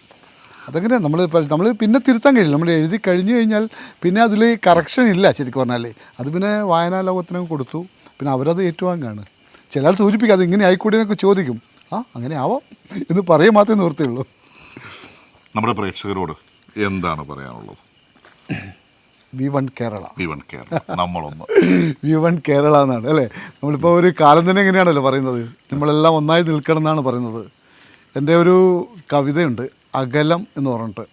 അതങ്ങനെ നമ്മൾ നമ്മൾ പിന്നെ തിരുത്താൻ കഴിയില്ല. നമ്മൾ എഴുതി കഴിഞ്ഞു കഴിഞ്ഞാൽ പിന്നെ അതിൽ കറക്ഷൻ ഇല്ല ശരിക്കും പറഞ്ഞാൽ അത് പിന്നെ വായനാ ലോകത്തിനും കൊടുത്തു. പിന്നെ അവരത് ഏറ്റുവാങ്ങാണ്. ചിലർ സൂചിപ്പിക്കും അത് ഇങ്ങനെ ആയിക്കൂടി എന്നൊക്കെ ചോദിക്കും. ആ അങ്ങനെ ആവാം എന്ന് പറയാൻ മാത്രമേ നിവൃത്തിയുള്ളൂ. നമ്മുടെ പ്രേക്ഷകരോട് എന്താണ് പറയാനുള്ളത്? We one Kerala. We one Kerala. നമ്മളൊന്ന്. വി വൺ കേരള എന്നാണ് അല്ലേ? നമ്മളിപ്പോൾ ഒരു കാലം തന്നെ എങ്ങനെയാണല്ലോ പറയുന്നത്? നമ്മളെല്ലാം ഒന്നായി നിൽക്കണം എന്നാണ് പറയുന്നത്. എന്റെ ഒരു കവിതയുണ്ട് അകലം എന്ന് പറഞ്ഞിട്ട്.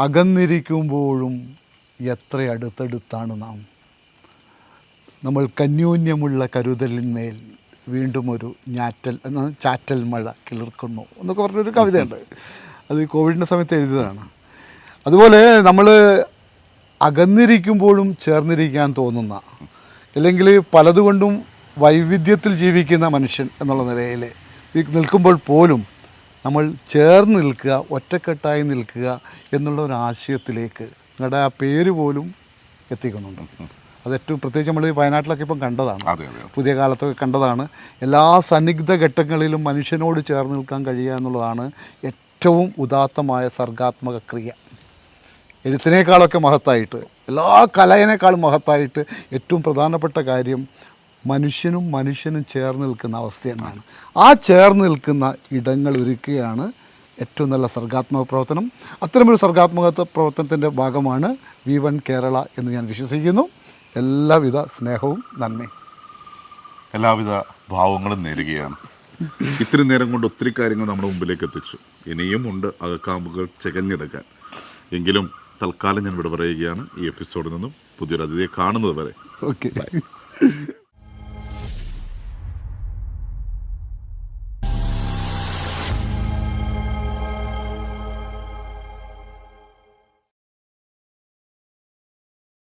അകന്നിരിക്കുമ്പോഴും എത്ര അടുത്തടുത്താണ് നാം? നമ്മൾ കന്യൂന്യമുള്ള കരുതലിന്മേൽ വീണ്ടും ഒരു ഞാറ്റൽ എന്ന ചാറ്റൽ മഴ കിളിർക്കുന്നു എന്നൊക്കെ പറഞ്ഞൊരു കവിതയുണ്ട്. അത് കോവിഡിന്റെ സമയത്ത് എഴുതിയതാണ്. അതുപോലെ നമ്മൾ അകന്നിരിക്കുമ്പോഴും ചേർന്നിരിക്കാൻ തോന്നുന്ന അല്ലെങ്കിൽ പലതുകൊണ്ടും വൈവിധ്യത്തിൽ ജീവിക്കുന്ന മനുഷ്യൻ എന്നുള്ള നിലയിൽ നിൽക്കുമ്പോൾ പോലും നമ്മൾ ചേർന്ന് നിൽക്കുക ഒറ്റക്കെട്ടായി നിൽക്കുക എന്നുള്ള ഒരു ആശയത്തിലേക്ക് നിങ്ങളുടെ ആ പേര് പോലും എത്തിക്കുന്നുണ്ട്. അത് ഏറ്റവും പ്രത്യേകിച്ച് നമ്മൾ ഈ വയനാട്ടിലൊക്കെ ഇപ്പം കണ്ടതാണ്. പുതിയ കാലത്തൊക്കെ കണ്ടതാണ്. എല്ലാ സന്നിഗ്ധ ഘട്ടങ്ങളിലും മനുഷ്യനോട് ചേർന്ന് നിൽക്കാൻ കഴിയുക എന്നുള്ളതാണ് ഏറ്റവും ഉദാത്തമായ സർഗാത്മക ക്രിയ. എഴുത്തിനേക്കാളൊക്കെ മഹത്തായിട്ട് എല്ലാ കലയിനേക്കാളും മഹത്തായിട്ട് ഏറ്റവും പ്രധാനപ്പെട്ട കാര്യം മനുഷ്യനും മനുഷ്യനും ചേർന്ന് നിൽക്കുന്ന അവസ്ഥ തന്നെയാണ് ആ ചേർന്ന് നിൽക്കുന്ന ഇടങ്ങൾ ഒരുക്കുകയാണ് ഏറ്റവും നല്ല സർഗാത്മക പ്രവർത്തനം. അത്തരമൊരു സർഗാത്മക പ്രവർത്തനത്തിന്റെ ഭാഗമാണ് വി വൺ കേരള എന്ന് ഞാൻ വിശ്വസിക്കുന്നു. എല്ലാവിധ സ്നേഹവും നന്മയും. എല്ലാവിധ ഭാവങ്ങളും നേരുകയാണ്. ഇത്രയും നേരം കൊണ്ട് ഒത്തിരി കാര്യങ്ങൾ നമ്മുടെ മുമ്പിലേക്ക് എത്തിച്ചു. ഇനിയും ഉണ്ട് അകക്കാമ്പുകൾ ചെകഞ്ഞെടുക്കാൻ. എങ്കിലും തൽക്കാലം ഞാൻ ഇവിടെ പറയുകയാണ് ഈ എപ്പിസോഡിൽ നിന്നും പുതിയൊരു അതിഥിയെ കാണുന്നത് വരെ. ഓക്കെ